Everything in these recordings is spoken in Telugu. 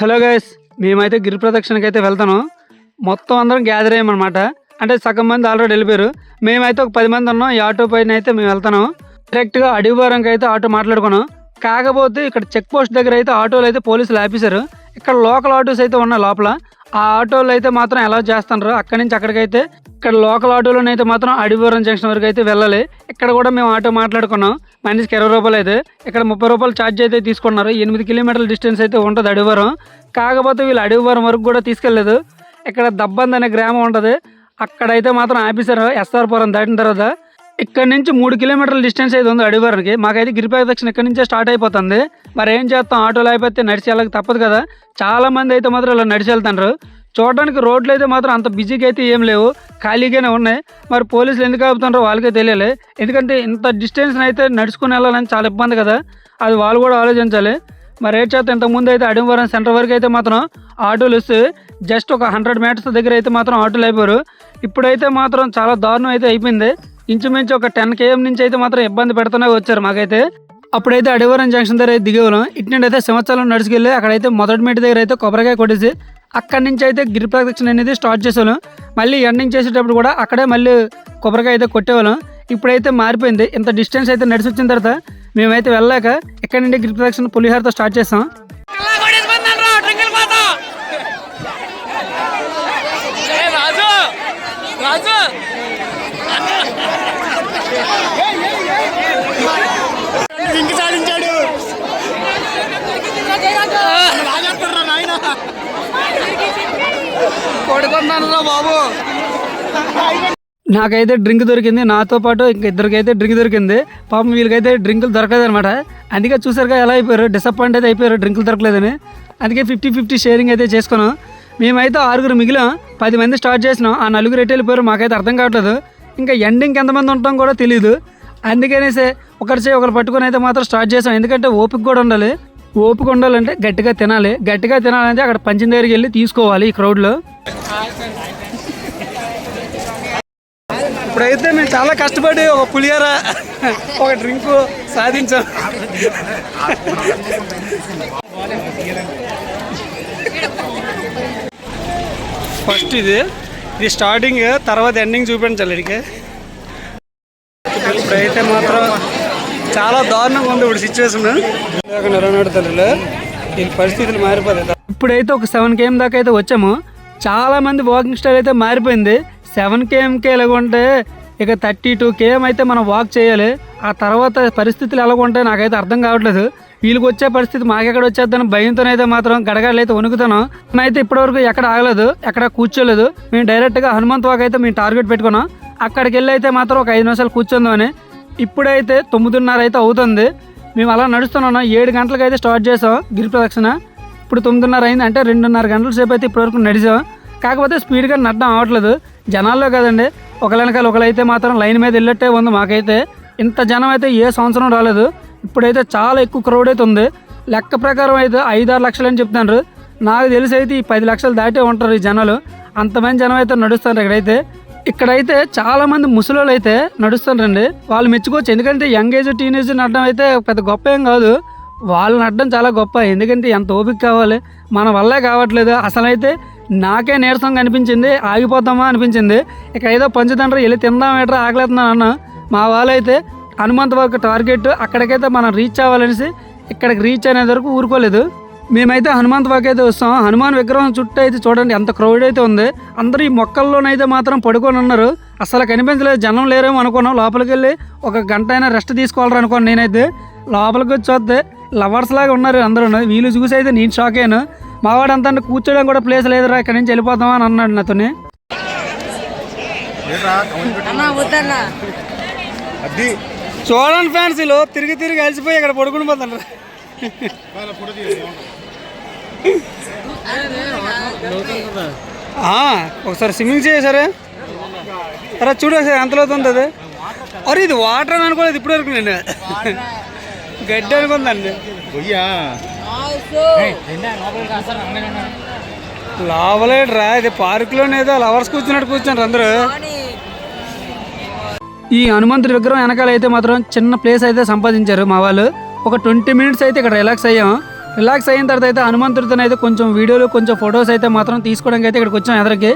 హలో గైస్ మేమైతే గిరి ప్రదక్షిణకి అయితే వెళ్తాను. మొత్తం అందరం గ్యాదర్ అయ్యామన్నమాట. అంటే సగం మంది ఆల్రెడీ వెళ్ళిపోయారు. మేమైతే ఒక పది మంది ఉన్నాం. ఈ ఆటో పైన అయితే మేము వెళ్తాను. డైరెక్ట్గా అడివారంకి అయితే ఆటో మాట్లాడుకున్నాం. కాకపోతే ఇక్కడ చెక్ పోస్ట్ దగ్గర అయితే ఆటోలు అయితే పోలీసులు ఆపేశారు. ఇక్కడ లోకల్ ఆటోస్ అయితే ఉన్నాయి లోపల. ఆ ఆటోలు అయితే మాత్రం ఎలా చేస్తున్నారు అక్కడి నుంచి అక్కడికైతే ఇక్కడ లోకల్ ఆటోలోనే అయితే మాత్రం అడివరం జంక్షన్ వరకు అయితే వెళ్ళాలి. ఇక్కడ కూడా మేము ఆటో మాట్లాడుకున్నాం. మనిషికి ఇరవై రూపాయలు అయితే ఇక్కడ ముప్పై రూపాయలు ఛార్జ్ అయితే తీసుకున్నారు. ఎనిమిది కిలోమీటర్ల డిస్టెన్స్ అయితే ఉంటుంది అడివరం కాకపోతే వీళ్ళు అడివరం వరకు కూడా తీసుకెళ్ళలేదు. ఇక్కడ దబ్బంద్ అనే గ్రామం ఉంటుంది. అక్కడైతే మాత్రం ఆపేశారు ఎస్ఆర్పురం దాటిన తర్వాత ఇక్కడ నుంచి మూడు కిలోమీటర్ల డిస్టెన్స్ అయితే ఉంది అడివారికి మాకైతే గిరి దక్షిణ ఇక్కడ నుంచే స్టార్ట్ అయిపోతుంది. మరి ఏం చేస్తాం? ఆటోలో అయిపోతే నడిచి వెళ్ళక తప్పదు కదా. చాలా మంది అయితే మాత్రం ఇలా నడిచి వెళ్తారు చూడడానికి రోడ్లు అయితే మాత్రం అంత బిజీగా అయితే ఏం లేవు. ఖాళీగానే ఉన్నాయి. మరి పోలీసులు ఎందుకు ఆపుతున్నారో వాళ్ళకే తెలియలే. ఎందుకంటే ఇంత డిస్టెన్స్ని అయితే నడుచుకుని వెళ్ళాలని చాలా ఇబ్బంది కదా. అది వాళ్ళు కూడా ఆలోచించాలి. మరి ఏం చేత ఇంతకుముందు అయితే అడివరం సెంటర్ వరకు అయితే మాత్రం ఆటోలు వస్తే జస్ట్ ఒక హండ్రెడ్ మీటర్స్ దగ్గర అయితే మాత్రం ఆటోలు అయిపోయారు ఇప్పుడైతే మాత్రం చాలా దారుణం అయితే అయిపోయింది. ఇంచుమించు ఒక టెన్ కేఎం నుంచి అయితే మాత్రం ఇబ్బంది పెడుతూనే వచ్చారు మాకైతే. అప్పుడైతే అడివరం జంక్షన్ దగ్గర అయితే దిగేవాళ్ళం. ఇటు నుండి అయితే సంవత్సరం నడుచుకెళ్ళి అక్కడైతే మొదటి మీటి దగ్గర అయితే కొబ్బరికాయ కొట్టేసి అక్కడి నుంచి అయితే గిరి ప్రదక్షిణ అనేది స్టార్ట్ చేసేవాళ్ళం. మళ్ళీ ఎండింగ్ చేసేటప్పుడు కూడా అక్కడే మళ్ళీ కొబ్బరికాయ అయితే కొట్టేవాళ్ళం. ఇప్పుడైతే మారిపోయింది. ఇంత డిస్టెన్స్ అయితే నడిచి వచ్చిన తర్వాత మేమైతే వెళ్ళాక ఇక్కడ నుండి గిరి ప్రదక్షిణ పులిహారతో స్టార్ట్ చేస్తాం రాజు! రాజు! కొడుకున్నాను బాబు. నాకైతే డ్రింక్ దొరికింది నాతో పాటు ఇంక ఇద్దరికైతే డ్రింక్ దొరికింది. పాపం వీళ్ళకైతే డ్రింకులు దొరకదు అనమాట అందుకే చూసారుగా ఎలా అయిపోయారు డిసప్పాయింట్ అయితే అయిపోయారు డ్రింకులు దొరకలేదని. అందుకే ఫిఫ్టీ ఫిఫ్టీ షేరింగ్ అయితే చేసుకున్నాం. మేమైతే ఆరుగురు మిగిలాం పది మంది స్టార్ట్ చేసినాం. ఆ నలుగురు ఎటు వెళ్ళిపోయారు మాకైతే అర్థం కావట్లేదు. ఇంకా ఎండింగ్ ఎంతమంది ఉంటాం కూడా తెలియదు అందుకనేసే ఒకరి చేయి ఒకరు పట్టుకొని అయితే మాత్రం స్టార్ట్ చేసాం. ఎందుకంటే ఓపిక కూడా ఉండాలి. ఓపిక ఉండాలంటే గట్టిగా తినాలి. గట్టిగా తినాలంటే అక్కడ పంచిన దగ్గరికి వెళ్ళి తీసుకోవాలి ఈ క్రౌడ్లో ఇప్పుడైతే మేము చాలా కష్టపడి ఒక పులిహోర ఒక డ్రింక్ సాధించాం. ఫస్ట్ ఇది. ఇది స్టార్టింగ్ తర్వాత ఎండింగ్ చూపించాలి ఇక్కడికి. ఇప్పుడైతే మాత్రం చాలా దారుణంగా ఉంది ఇప్పుడు సిచ్యువేషన్ దీని పరిస్థితులు మారిపోతాయి. ఇప్పుడైతే ఒక సెవెన్ కేఎం దాకా అయితే వచ్చాము. చాలా మంది వాకింగ్ స్టైల్ అయితే మారిపోయింది. సెవెన్ కేఎంకే ఎలాగుంటే ఇక థర్టీ టూ కేఎం అయితే మనం వాక్ చేయాలి. ఆ తర్వాత పరిస్థితులు ఎలాగుంటాయి నాకైతే అర్థం కావట్లేదు. వీళ్ళకి వచ్చే పరిస్థితి మాకెక్కడ వచ్చేద్దని భయంతోనైతే మాత్రం గడగడలు అయితే వణుకుతాను మేమైతే ఇప్పటివరకు ఎక్కడ ఆగలేదు ఎక్కడ కూర్చోలేదు. మేము డైరెక్ట్గా హనుమంత్ వాక్ అయితే మేము టార్గెట్ పెట్టుకున్నాం. అక్కడికి వెళ్ళి అయితే మాత్రం ఒక ఐదు నిమిషాలు కూర్చుందామని ఇప్పుడైతే తొమ్మిదిన్నర అయితే అవుతుంది. మేము అలా నడుస్తున్నాం ఏడు గంటలకు అయితే స్టార్ట్ చేసాం గిరి ప్రదక్షిణ. ఇప్పుడు తొమ్మిదిన్నర అయింది అంటే రెండున్నర గంటల సేపు అయితే ఇప్పటివరకు నడిచాం. కాకపోతే స్పీడ్గా నడడం అవ్వట్లేదు జనాల్లో కదండి. ఒకళ్ళ వెనకాల ఒకళ్ళైతే మాత్రం లైన్ మీద వెళ్ళట్టే ఉంది మాకైతే. ఇంత జనం అయితే ఏ సంవత్సరం రాలేదు. ఇప్పుడైతే చాలా ఎక్కువ క్రౌడ్ అయితే ఉంది. లెక్క ప్రకారం అయితే ఐదు ఆరు లక్షలు అని చెప్తున్నారు. నాకు తెలిసి అయితే ఈ పది లక్షలు దాటే ఉంటారు ఈ జనాలు. అంతమంది జనం అయితే నడుస్తారు ఇక్కడైతే. ఇక్కడైతే చాలా మంది ముసలోళ్ళు అయితే నడుస్తారండి వాళ్ళు మెచ్చుకోవచ్చు. ఎందుకంటే యంగ్ ఏజ్ టీనేజ్ నడడం అయితే పెద్ద గొప్ప ఏం కాదు. వాళ్ళు నడడం చాలా గొప్ప. ఎందుకంటే ఎంత ఓపిక కావాలి? మన వల్లే కావట్లేదు. అసలైతే నాకే నీరసంగా అనిపించింది. ఆగిపోతామా అనిపించింది. ఇక ఏదో పంచదండ్ర వెళ్ళి తిందాం ఏట్రా ఆగలేతున్నాను అన్న. మా వాళ్ళైతే హనుమంత వరకు టార్గెట్ అక్కడికైతే మనం రీచ్ అవ్వాలనేసి ఇక్కడికి రీచ్ అనే వరకు ఊరుకోలేదు. మేమైతే హనుమంత్ వాక్ అయితే వస్తాం. హనుమాన్ విగ్రహం చుట్టూ అయితే చూడండి ఎంత క్రౌడ్ అయితే ఉంది. అందరూ ఈ మొక్కల్లోనైతే మాత్రం పడుకొని ఉన్నారు. అసలు కనిపించలేదు. జనం లేరేమో అనుకున్నాం. లోపలికి వెళ్ళి ఒక గంట అయినా రెస్ట్ తీసుకోవాలని అనుకోను నేనైతే. లోపలికి వచ్చి చూస్తే లవర్స్ లాగా ఉన్నారు అందరూ వీళ్ళు చూసి అయితే నేను షాక్ అయ్యాను. మావాడు అంతా కూర్చోడానికి కూడా ప్లేస్ లేదురా ఇక్కడ నుంచి వెళ్ళిపోతామా అని అన్నాడు నాతోని. చూడండి ఫ్యాన్స్ వీళ్ళు తిరిగి తిరిగి అలసిపోయి ఇక్కడ పడుకుని పోతారు ఆ, ఒకసారి స్విమ్మింగ్ చేసారా అరే చూడు ఒకసారి ఎంత అవుతుంది అది అరే ఇది వాటర్ అని అనుకోలేదు ఇప్పటి వరకు నేను. గడ్డి అనుకుందండి. లావలేడురా ఇది పార్కులోనే ఏదో లవర్స్ కూర్చున్నట్టు కూర్చున్నారు అందరూ. ఈ హనుమంతుడి విగ్రహం వెనకాల అయితే మాత్రం చిన్న ప్లేస్ అయితే సంపాదించారు మా వాళ్ళు. ఒక ట్వంటీ మినిట్స్ అయితే ఇక్కడ రిలాక్స్ అయ్యాం. రిలాక్స్ అయిన తర్వాత అయితే హనుమంతుడితో అయితే కొంచెం వీడియోలు కొంచెం ఫొటోస్ అయితే మాత్రం తీసుకోవడానికి అయితే ఇక్కడికి వచ్చాం ఎదరికి.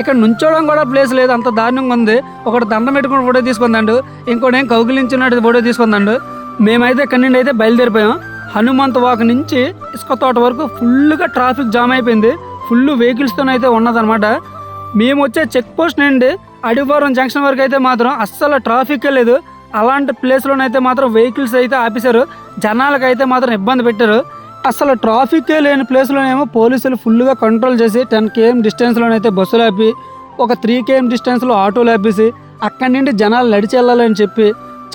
ఇక్కడ నుంచోవడం కూడా ప్లేస్ లేదు అంత దారుణంగా ఉంది. ఒకటి దండం పెట్టుకుని ఫోటో తీసుకుందండు ఇంకోటి ఏం కౌగిలించినట్టు ఫోటో తీసుకుందండు. మేమైతే ఇక్కడి నుండి అయితే బయలుదేరిపోయాం. హనుమంత్ వాక్ నుంచి ఇసుక తోట వరకు ఫుల్గా ట్రాఫిక్ జామ్ అయిపోయింది. ఫుల్ వెహికల్స్తోనైతే ఉన్నదనమాట మేము వచ్చే చెక్ పోస్ట్ నుండి అడివారం జంక్షన్ వరకు అయితే మాత్రం అస్సలు ట్రాఫిక్ లేదు. అలాంటి ప్లేస్లోనైతే మాత్రం వెహికల్స్ అయితే ఆపేశారు. జనాలకైతే మాత్రం ఇబ్బంది పెట్టారు. అసలు ట్రాఫికే లేని ప్లేస్లోనేమో పోలీసులు ఫుల్గా కంట్రోల్ చేసి టెన్ కేఎం డిస్టెన్స్లోనైతే బస్సులు ఆపి ఒక త్రీ కేఎం డిస్టెన్స్లో ఆటోలు ఆపేసి అక్కడి నుండి జనాలు నడిచి వెళ్ళాలని చెప్పి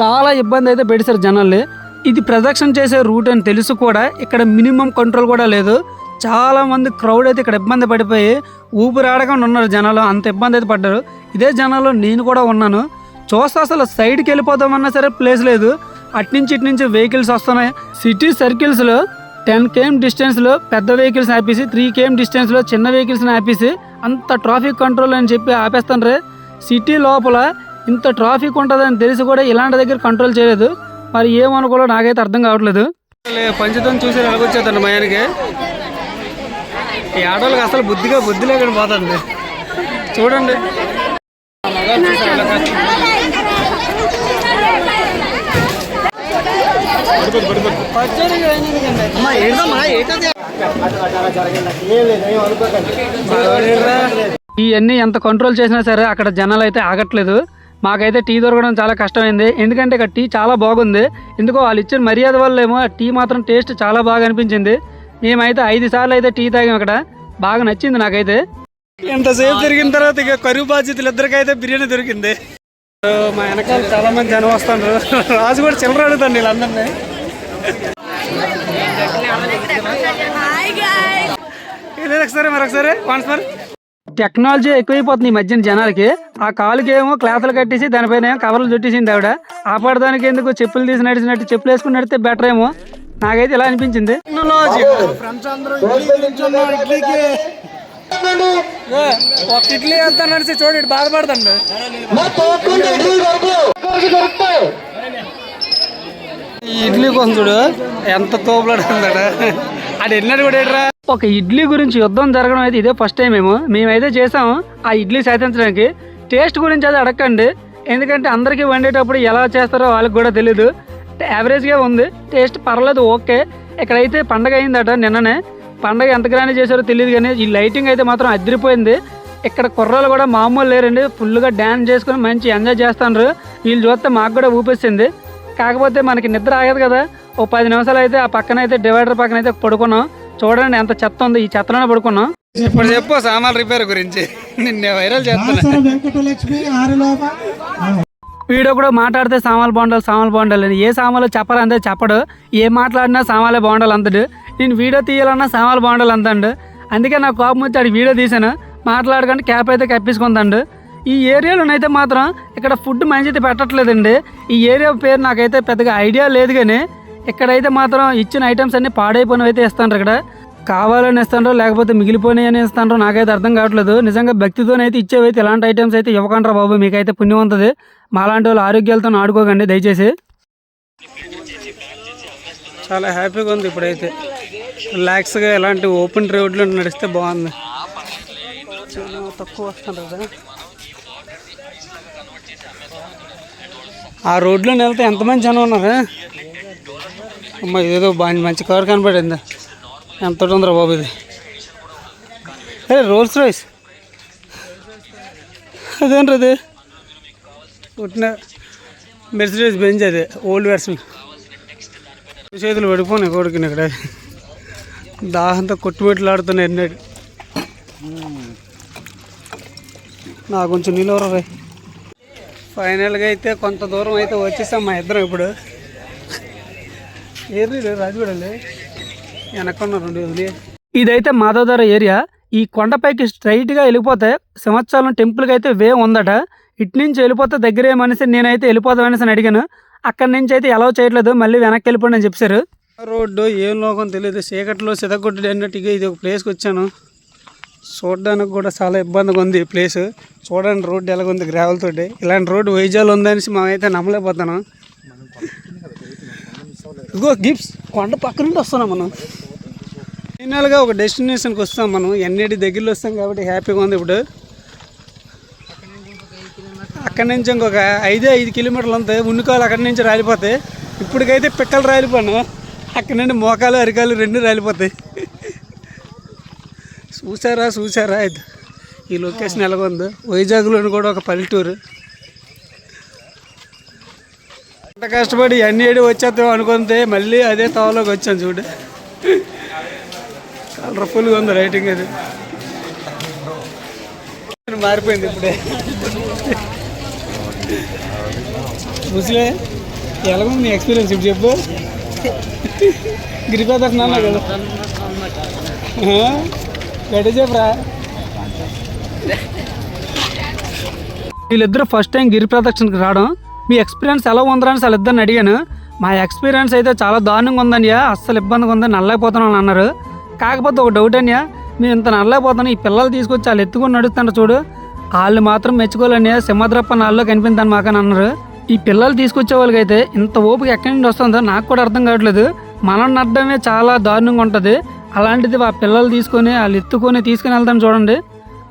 చాలా ఇబ్బంది అయితే పెట్టేశారు జనాల్ని. ఇది ప్రదక్షిణ చేసే రూట్ అని తెలుసు కూడా ఇక్కడ మినిమం కంట్రోల్ కూడా లేదు. చాలామంది క్రౌడ్ అయితే ఇక్కడ ఇబ్బంది పడిపోయి ఊపిరాడకుండా ఉన్నారు జనాలు అంత ఇబ్బంది అయితే పడ్డారు. ఇదే జనాలు నేను కూడా ఉన్నాను. చూస్తే అసలు సైడ్కి వెళ్ళిపోదామన్నా సరే ప్లేస్ లేదు. అట్నుంచి ఇటు నుంచి వెహికల్స్ వస్తున్నాయి. సిటీ సర్కిల్స్లో టెన్ కేఎం డిస్టెన్స్లో పెద్ద వెహికల్స్ని ఆపేసి త్రీ కేఎం డిస్టెన్స్లో చిన్న వెహికల్స్ని ఆపేసి అంత ట్రాఫిక్ కంట్రోల్ అని చెప్పి ఆపేస్తాండ్రే సిటీ లోపల ఇంత ట్రాఫిక్ ఉంటుందని తెలిసి కూడా ఇలాంటి దగ్గర కంట్రోల్ చేయలేదు. మరి ఏమనుకోలో నాకైతే అర్థం కావట్లేదు. పంచతం చూసి ఎలాగొచ్చేదండి మయానికి. ఈ ఆడవాళ్ళకి అసలు బుద్ధిగా బుద్ధి లేకుండా పోతుంది. చూడండి. ఇవన్నీ ఎంత కంట్రోల్ చేసినా సరే అక్కడ జనాలు అయితే ఆగట్లేదు. మాకైతే టీ దొరకడం చాలా కష్టమైంది. ఎందుకంటే ఇక్కడ టీ చాలా బాగుంది. ఎందుకో వాళ్ళు ఇచ్చిన మర్యాద వల్ల ఏమో ఆ టీ మాత్రం టేస్ట్ చాలా బాగా అనిపించింది. మేమైతే ఐదు సార్లు అయితే టీ తాగాం అక్కడ. బాగా నచ్చింది నాకైతే. ఎంతసేపు తిరిగిన తర్వాత ఇక కరువు బాధ్యతలు ఇద్దరికైతే బిర్యానీ దొరికింది. మా వెనకాల చాలా మంది జనం వస్తారు రాజు కూడా చిల్లర అడుగుతాను వీళ్ళందరినీ. ఏదో ఒకసారి మరొకసారి. వన్స్ మరి టెక్నాలజీ ఎక్కువైపోతుంది ఈ మధ్యన జనాలకి. ఆ కాలుకి ఏమో క్లాతులు కట్టేసి దానిపైన ఏమో కవర్లు చుట్టేసింది ఆవిడ. ఆపడడానికి ఎందుకు చెప్పులు తీసి నడిచినట్టు చెప్పులు వేసుకుని నడితే బెటర్ ఏమో? నాకైతే ఇలా అనిపించింది. ఇడ్లీ ఒక ఇడ్లీ అంతా నడిచి చూడండి బాధపడతాండు ఈ ఇడ్లీ కోసం చూడు ఎంత తోపులాడుతుందట. అది ఎన్నడు కూడా ఒక ఇడ్లీ గురించి యుద్ధం జరగడం అయితే ఇదే ఫస్ట్ టైం మేము మేమైతే చేసాము ఆ ఇడ్లీ సాధించడానికి. టేస్ట్ గురించి అది అడగండి ఎందుకంటే అందరికీ వండేటప్పుడు ఎలా చేస్తారో వాళ్ళకి కూడా తెలియదు యావరేజ్గా ఉంది. టేస్ట్ పర్లేదు ఓకే. ఇక్కడైతే పండగ అయిందట నిన్ననే. పండగ ఎంత గ్రాండ్ చేశారో తెలియదు కానీ ఈ లైటింగ్ అయితే మాత్రం అదిరిపోయింది. ఇక్కడ కుర్రాలు కూడా మామూలు లేరండి. ఫుల్గా డ్యాన్స్ చేసుకుని మంచి ఎంజాయ్ చేస్తున్నారు వీళ్ళు చూస్తే మాకు కూడా ఊపిస్తుంది కాకపోతే మనకి నిద్ర ఆగదు కదా. ఓ పది నిమిషాలు అయితే ఆ పక్కన అయితే డివైడర్ పక్కన అయితే పడుకున్నాం. చూడండి ఎంత చెత్త ఉంది. ఈ చెత్తలోనే పడుకున్నాం. ఇప్పుడు చెప్పు సామాన్ రిపేర్ గురించి. నిన్న వైరల్ చేస్తున్నా. వెంకటలక్ష్మి ఆరులోప. వీడియో కూడా మాట్లాడితే సామాన్లు బాగుండాలి సామాన్లు బాగుండాలి అని. ఏ సామాన్లు చెప్పాలంటే చెప్పడు. ఏం మాట్లాడినా సామాన్లే బాగుండాలి అంతడు. నేను వీడియో తీయాలన్నా సామాన్లు బాగుండాలి అంతండు. అందుకే నాకు కోపం వచ్చి ఆడికి వీడియో తీశాను. మాట్లాడకుండా క్యాప్ అయితే కప్పించుకుందండు ఈ ఏరియాలోనైతే మాత్రం ఇక్కడ ఫుడ్ మంచిది పెట్టట్లేదండి. ఈ ఏరియా పేరు నాకైతే పెద్దగా ఐడియా లేదు కానీ ఇక్కడైతే మాత్రం ఇచ్చిన ఐటమ్స్ అన్ని పాడైపోయినవి అయితే ఇస్తాను ఇక్కడ. కావాలని ఇస్తాండ్రో లేకపోతే మిగిలిపోయినాయి అని ఇస్తాండ్రో నాకైతే అర్థం కావట్లేదు. నిజంగా భక్తితోనైతే ఇచ్చేవైతే ఇలాంటి ఐటమ్స్ అయితే ఇవ్వకండ్రా బాబు మీకైతే పుణ్యం ఉంటుంది మాలాంటి వాళ్ళు ఆరోగ్యాలతో ఆడుకోకండి దయచేసి. చాలా హ్యాపీగా ఉంది ఇప్పుడైతే. రిలాక్స్గా ఇలాంటి ఓపెన్ రోడ్లో నడిస్తే బాగుంది. తక్కువ వస్తుంది కదా. ఆ రోడ్లో వెళ్తే ఎంతమంది జనం ఉన్నారా? అమ్మ ఏదో బాగా మంచి కార్ కనపడింది? ఎంత ఉందిరా బాబు ఇది? అరే రోల్స్ రాయిస్? అదేంటి అది పుట్టిన మెర్సిడీస్ బెంజ్ అది ఓల్డ్ వెర్షన్. చేతులు పడిపోయినాయి కొడుకుని ఇక్కడ. దాహంతో కొట్టుబెట్లాడుతున్నాయి ఎన్నడు నాకు కొంచెం నీళ్ళు ఫైనల్గా అయితే కొంత దూరం అయితే వచ్చేసాం మా ఇద్దరం ఇప్పుడు. ఏది రాజుగూడలే వెనక్కున్న రెండు వదిలే. ఇదైతే మాధవధార ఏరియా. ఈ కొండపైకి స్ట్రైట్గా వెళ్ళిపోతే సింహచాలం టెంపుల్కి అయితే వే ఉందట. ఇటు నుంచి వెళ్ళిపోతే దగ్గర ఏమనేసి నేనైతే వెళ్ళిపోదామనేసి అని అడిగాను. అక్కడి నుంచి అయితే ఎలా చేయట్లేదు. మళ్ళీ వెనక్కి వెళ్ళిపోండి అని చెప్పారు. రోడ్డు ఏం లోకం తెలియదు. చీకట్లో సితగొడ్డు అన్నట్టుగా ఇది ఒక ప్లేస్కి వచ్చాను. చూడడానికి కూడా చాలా ఇబ్బందిగా ఉంది ఈ ప్లేస్ చూడండి రోడ్డు ఎలాగుంది గ్రావెల్ తోటి. ఇలాంటి రోడ్డు వైజాగ్ ఉందనేసి మేమైతే నమ్మలేకపోతున్నాం. ఇదిగో గిఫ్ట్స్. కొండ పక్క నుండి వస్తున్నాం మనం. ఫైనల్గా ఒక డెస్టినేషన్కి వస్తాం మనం. ఎన్ఐడి దగ్గరలో వస్తాం కాబట్టి హ్యాపీగా ఉంది ఇప్పుడు. అక్కడి నుంచి ఇంకొక ఐదే ఐదు కిలోమీటర్లు ఉంది ఉన్నికాలు అక్కడి నుంచి రాలిపోతాయి. ఇప్పటికైతే పిక్కలు రాలిపోను అక్కడి నుండి మోకాలు అరికాలు రెండు రాలిపోతాయి. చూసారా చూసారా ఇది ఈ లొకేషన్ ఎలాగొందో. వైజాగ్లోని కూడా ఒక పల్లెటూరు. ఎంత కష్టపడి అన్ని ఏడు వచ్చేద్దాం అనుకుంటే మళ్ళీ అదే తవలోకి వచ్చాను చూడు. కలర్ఫుల్గా ఉంది రైటింగ్ అది. మారిపోయింది ఇప్పుడే. ముసలే ఎలాగుంది నీ ఎక్స్పీరియన్స్ ఇప్పుడు చెప్పు. గిరిపేదర్శనం అన్నా కదా. గడి చెప్పరా? వీళ్ళిద్దరూ ఫస్ట్ టైం గిరి ప్రదక్షిణకి రావడం మీ ఎక్స్పీరియన్స్ ఎలా ఉందని అసలు ఇద్దరిని అడిగాను. మా ఎక్స్పీరియన్స్ అయితే చాలా దారుణంగా ఉందన్యా అస్సలు ఇబ్బందిగా ఉంది నల్లైపోతున్నాను అన్నారు. కాకపోతే ఒక డౌట్ అన్యా మేము ఇంత నల్లైపోతాను ఈ పిల్లలు తీసుకొచ్చి వాళ్ళు ఎత్తుకొని నడుస్తాను చూడు. వాళ్ళు మాత్రం మెచ్చుకోవాలని సింహద్రప్ప నాల్లో కనిపిందని మాకని అన్నారు. ఈ పిల్లలు తీసుకొచ్చే వాళ్ళకైతే ఇంత ఓపిక ఎక్కడి నుండి వస్తుందో నాకు కూడా అర్థం కావట్లేదు. మనం నడ్డమే చాలా దారుణంగా ఉంటుంది. అలాంటిది ఆ పిల్లలు తీసుకొని వాళ్ళు ఎత్తుకొని తీసుకుని వెళ్తాం చూడండి.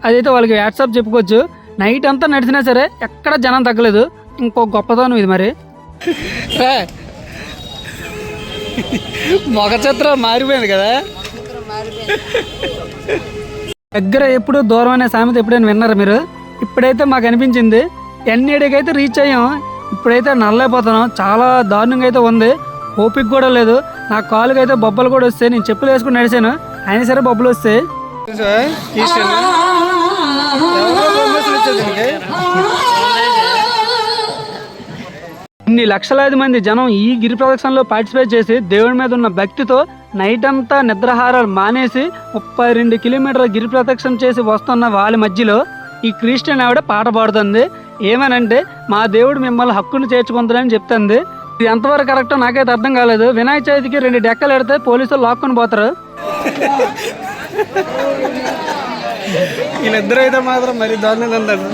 అదైతే వాళ్ళకి వాట్సాప్ చెప్పుకోవచ్చు. నైట్ అంతా నడిచినా సరే ఎక్కడ జనం తగ్గలేదు. ఇంకో గొప్పతనం ఇది మరి. మొగ చిత్రం మారిపోయింది కదా. దగ్గర ఎప్పుడు దూరం అనే సామెత ఎప్పుడైనా విన్నారా మీరు? ఇప్పుడైతే మాకు అనిపించింది. ఎన్ఏడికి అయితే రీచ్ అయ్యాం. ఇప్పుడైతే నల్లైపోతున్నాం చాలా దారుణంగా అయితే ఉంది. ఓపిక కూడా లేదు. నా కాలుకి అయితే బొబ్బలు కూడా వస్తాయి. నేను చెప్పులు వేసుకుని నడిచాను. అయినా సరే బొబ్బలు వస్తాయి. ఇన్ని లక్షలాది మంది జనం ఈ గిరి ప్రదక్షిణలో పార్టిసిపేట్ చేసి దేవుడి మీద ఉన్న భక్తితో నైట్ అంతా నిద్రహారాలు మానేసి ముప్పై రెండు కిలోమీటర్ల గిరి ప్రదక్షిణ చేసి వస్తున్న వాళ్ళ మధ్యలో ఈ క్రిస్టియన్ ఆవిడ పాట పాడుతుంది. ఏమనంటే మా దేవుడు మిమ్మల్ని హక్కును చేర్చుకుంటాడని చెప్తుంది. ఇది ఎంతవరకు కరెక్టో నాకైతే అర్థం కాలేదు. వినాయక చవితికి రెండు డెక్కలు ఎడితే పోలీసులు లాక్కొని పోతారు. వీళ్ళిద్దరైతే అయితే మాత్రం మరి దారుణంగా ఉందండి.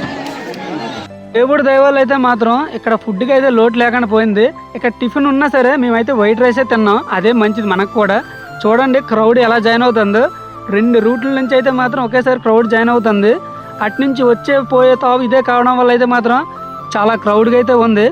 దేవుడి దైవాలు అయితే మాత్రం ఇక్కడ ఫుడ్కి అయితే లోటు లేకుండా పోయింది. ఇక్కడ టిఫిన్ ఉన్నా సరే మేమైతే వైట్ రైసే తిన్నాం. అదే మంచిది మనకు కూడా. చూడండి క్రౌడ్ ఎలా జాయిన్ అవుతుందో. రెండు రూట్ల నుంచి అయితే మాత్రం ఒకేసారి క్రౌడ్ జాయిన్ అవుతుంది. అటు నుంచి వచ్చే పోయే తావు ఇదే కావడం వల్ల అయితే మాత్రం చాలా క్రౌడ్గా అయితే ఉంది.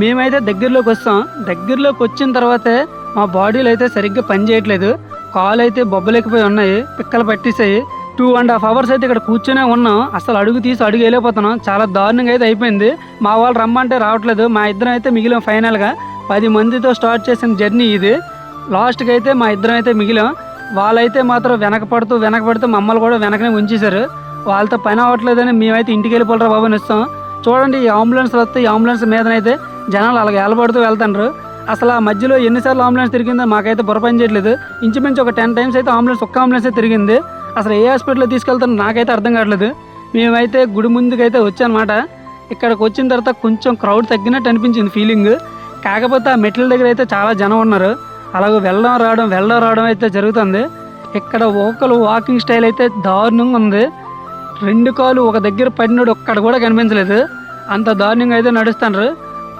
మేమైతే దగ్గరలోకి వస్తాం. దగ్గరలోకి వచ్చిన తర్వాతే మా బాడీలు అయితే సరిగ్గా పని చేయట్లేదు. కాలు అయితే బొబ్బలేకపోయి ఉన్నాయి. పిక్కలు పట్టేసాయి. టూ అండ్ హాఫ్ అవర్స్ అయితే ఇక్కడ కూర్చొనే ఉన్నాం. అసలు అడుగు తీసి అడుగు వెళ్ళిపోతున్నాం చాలా దారుణంగా అయితే అయిపోయింది. మా వాళ్ళు రమ్మంటే రావట్లేదు. మా ఇద్దరం అయితే మిగిలిన ఫైనల్గా. పది మందితో స్టార్ట్ చేసిన జర్నీ ఇది. లాస్ట్కి అయితే మా ఇద్దరం అయితే మిగిలాం. వాళ్ళైతే మాత్రం వెనక పడుతూ వెనక పడుతూ మమ్మల్ని కూడా వెనకనే ఉంచేశారు. వాళ్ళతో పని అవ్వట్లేదని మేమైతే ఇంటికి వెళ్ళిపోలరా బాబు ఇస్తాం చూడండి ఈ అంబులెన్స్ వస్తే ఈ అంబులెన్స్ మీదనైతే జనాలు అలాగే వెళ్ళబడుతూ వెళ్తారు అసలు ఆ మధ్యలో ఎన్నిసార్లు అంబులెన్స్ తిరిగిందో మాకైతే బుర్ర చేయట్లేదు. ఇంచుమించు ఒక టెన్ టైమ్స్ అయితే అంబులెన్స్ ఒక్క అంబులెన్సే తిరిగింది. అసలు ఏ హాస్పిటల్లో తీసుకెళ్తానో నాకైతే అర్థం కావట్లేదు. మేమైతే గుడి ముందుకైతే వచ్చానమాట. ఇక్కడికి వచ్చిన తర్వాత కొంచెం క్రౌడ్ తగ్గినట్టు అనిపించింది ఫీలింగ్ కాకపోతే ఆ మెట్ల దగ్గర అయితే చాలా జనం ఉన్నారు. అలాగే వెళ్ళడం రావడం వెళ్ళడం రావడం అయితే జరుగుతుంది. ఇక్కడ ఒకరు వాకింగ్ స్టైల్ అయితే దారుణంగా ఉంది. రెండు కాలు ఒక దగ్గర పడినోడు ఒక్కడ కూడా కనిపించలేదు. అంత దారుణంగా అయితే నడుస్తున్నారు.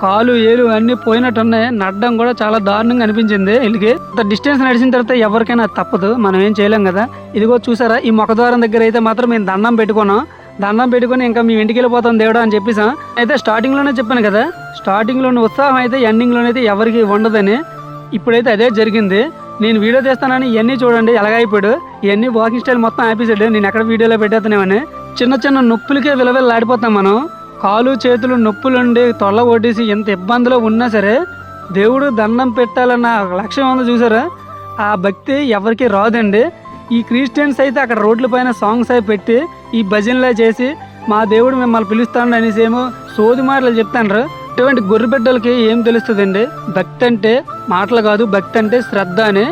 కాలు ఏలు అన్నీ పోయినట్టున్నాయి. నడడం కూడా చాలా దారుణంగా అనిపించింది వీళ్ళకి. ఇంత డిస్టెన్స్ నడిచిన తర్వాత ఎవరికైనా తప్పదు. మనం ఏం చేయలేం కదా. ఇదిగో చూసారా ఈ ముఖద్వారం దగ్గర అయితే మాత్రం మేము దండం పెట్టుకున్నాం. దండం పెట్టుకుని ఇంకా మేము ఇంటికి వెళ్ళిపోతాం దేవుడు అని చెప్పేసాం అయితే స్టార్టింగ్లోనే చెప్పాను కదా. స్టార్టింగ్లోని ఉత్సాహం అయితే ఎండింగ్ లోనైతే ఎవరికి ఉండదని ఇప్పుడైతే అదే జరిగింది. నేను వీడియో తీస్తానని ఇవన్నీ చూడండి ఎలాగైపోయాడు ఇవన్నీ వాకింగ్ స్టైల్ మొత్తం ఆపేసాడు. నేను ఎక్కడ వీడియోలో పెట్టేస్తానేమని చిన్న చిన్న నొప్పులకే విలవిల్లాడిపోతాం మనం. కాలు చేతులు నొప్పులుండి తొల్ల కొట్టేసి ఎంత ఇబ్బందిలో ఉన్నా సరే దేవుడు దండం పెట్టాలన్న లక్ష్యం ఉందో చూసారా? ఆ భక్తి ఎవరికి రాదండి. ఈ క్రిస్టియన్స్ అయితే అక్కడ రోడ్ల పైన సాంగ్స్ అవి పెట్టి ఈ భజనలా చేసి మా దేవుడు మిమ్మల్ని పిలుస్తాడు అనేసి ఏమో సోది మాటలు చెప్తాండ్రు. ఇటువంటి గొర్రెబిడ్డలకి ఏం తెలుస్తుందండి? భక్తి అంటే మాటలు కాదు భక్తి అంటే శ్రద్ధ అని.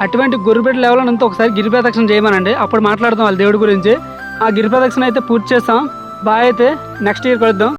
అటువంటి గొర్రెబిడ్డలు ఎవరైనా ఒకసారి గిరి ప్రదక్షిణ చేయమనండి. అప్పుడు మాట్లాడదాం వాళ్ళ దేవుడి గురించి. ఆ గిరి ప్రదక్షిణ అయితే పూర్తి చేస్తాం. బాయ్ అయితే నెక్స్ట్ ఇయర్ కలుద్దాం